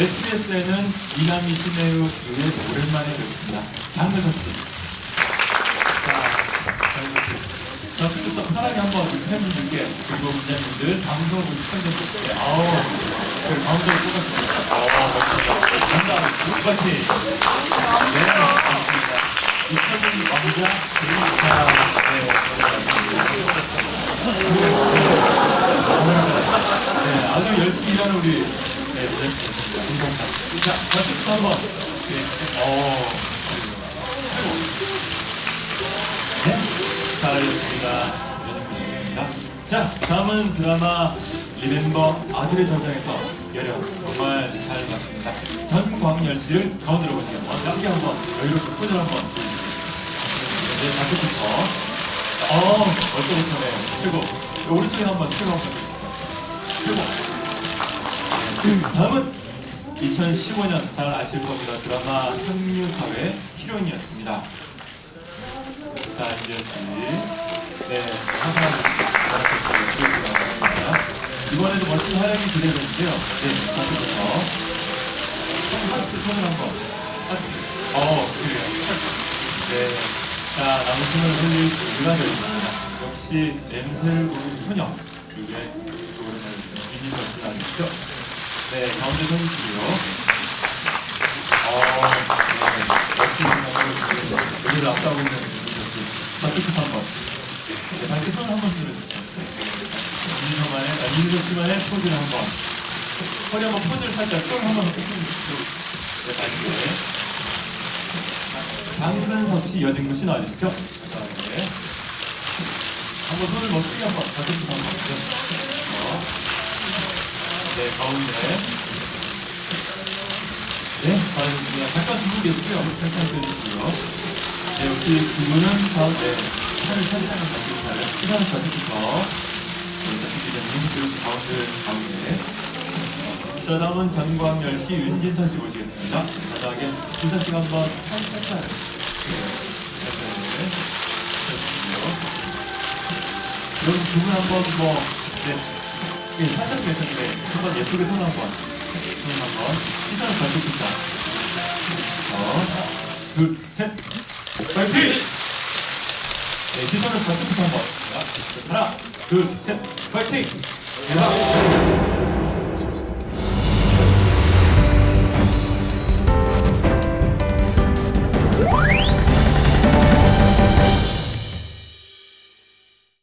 KBS에는 이남희 신혜의 오랜만에 뵙습니다. 장근석 씨. 자. 자, 지금부터 편하게 한번 팬분들께 그리고 기자님들, 방송 우리 시청자분들께 아우, 그 가운데로 뽑았습니다. 정답, 똑같이. 네, 고맙습니다. 이천년 왕자 제이카 네, 네, 아주 열심히 일하는 우리 네. 자, 다시 한 번. 네, 어, 잘하셨습니다. 자, 다음은 드라마 리멤버 아들의 전장에서 열연 정말 잘 봤습니다. 전광열 씨를 가운데로 모시겠습니다. 크게 한번 여유롭게 포즈 한번. 네, 좌측부터. 어, 벌써부터 네, 최고. 네, 오른쪽에 한번 최고 한번 최고. 네, 다음은 2015년 잘 아실 겁니다. 드라마 상류사회 히로인이었습니다. 자, 이재 씨. 네, 항상. 이번에도 멋진 활약이 기대되는데요. 네. 손, 손을 한번. 아, 어, 그래요. 네. 자, 남은 손을 흘릴 준비가 되어 있습니다. 역시 냄새를 모르는 소녀. 그게 말했죠. 민진 선수 아니시죠? 네, 가운데 서주시고요. 어, 네. 역시 생각을 여기를 앞다고 있는 민진 선수. 좌측부터 한 번. 네, 다시 손을 한번 들어주세요. 민서만의, 아, 민서 씨만의 포즈를 한 번. 허리 한번 포즈를 살짝 손 한번 해주시죠. 네, 다시. 장근석 씨 여진구 씨 나와주시죠. 자, 네. 한번 손을 멋지게 한번 가슴부터 한번 어. 네, 가운데. 네, 잘하셨습니다. 잠깐 두분 계시고요. 살짝 해주시고요. 네, 역시 두 분은 가운데 팔을 살짝 가지고 잘 시간을 가지고서 기자님 가운데 가운데. 자, 다음은 전광열 씨, 윤진서 씨 모시겠습니다. 바닥에 진서 씨가 한번 살짝 네, 살짝. 여기 두분 한번 뭐, 네, 예, 살짝 괜찮은데 한번 예쁘게 손 한번, 손 한번 시선을 가져봅니다. 하나, 둘, 셋, 파이팅! 네, 시선을 좌측부터 한번. 자, 하나, 둘, 셋, 파이팅! 대박!